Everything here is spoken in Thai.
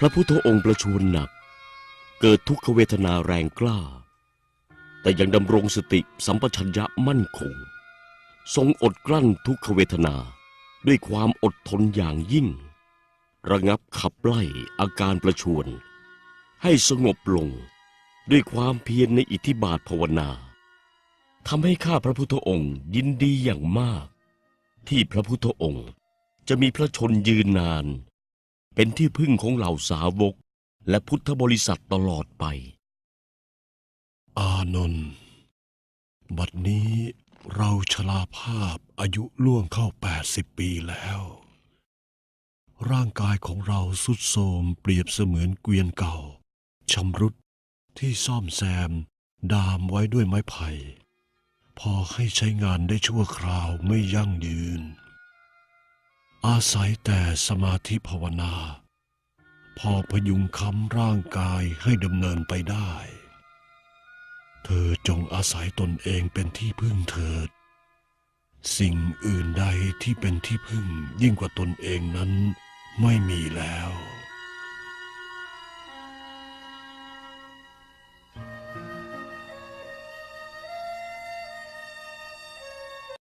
พระพุทธองค์ประชวรหนัก เกิดทุกขเวทนาแรงกล้า แต่ยังดำรงสติสัมปชัญญะมั่นคง ทรงอดกลั้นทุกขเวทนาด้วยความอดทนอย่างยิ่ง ระงับขับไล่อาการประชวรให้สงบลงด้วยความเพียรในอิทธิบาทภาวนาทำให้ข้าพระพุทธองค์ยินดีอย่างมาก ที่พระพุทธองค์จะมีพระชนยืนนาน เป็นที่พึ่งของเหล่าสาวก และพุทธบริษัทตลอดไป อานนท์บัดนี้เราชราภาพอายุล่วงเข้า 80 ปีแล้ว ร่างกายของเราสุดโทรมเปรียบเสมือนเกวียนเก่าชำรุดที่ซ่อมแซม ดามไว้ด้วยไม้ไผ่ พอให้ใช้งานได้ชั่วคราวไม่ยั่งยืน อาศัยแต่สมาธิภาวนา พอพยุงค้ำร่างกายให้ดำเนินไปได้ เธอจงอาศัยตนเองเป็นที่พึ่งเถิด สิ่งอื่นใดที่เป็นที่พึ่งยิ่งกว่าตนเองนั้นไม่มีแล้ว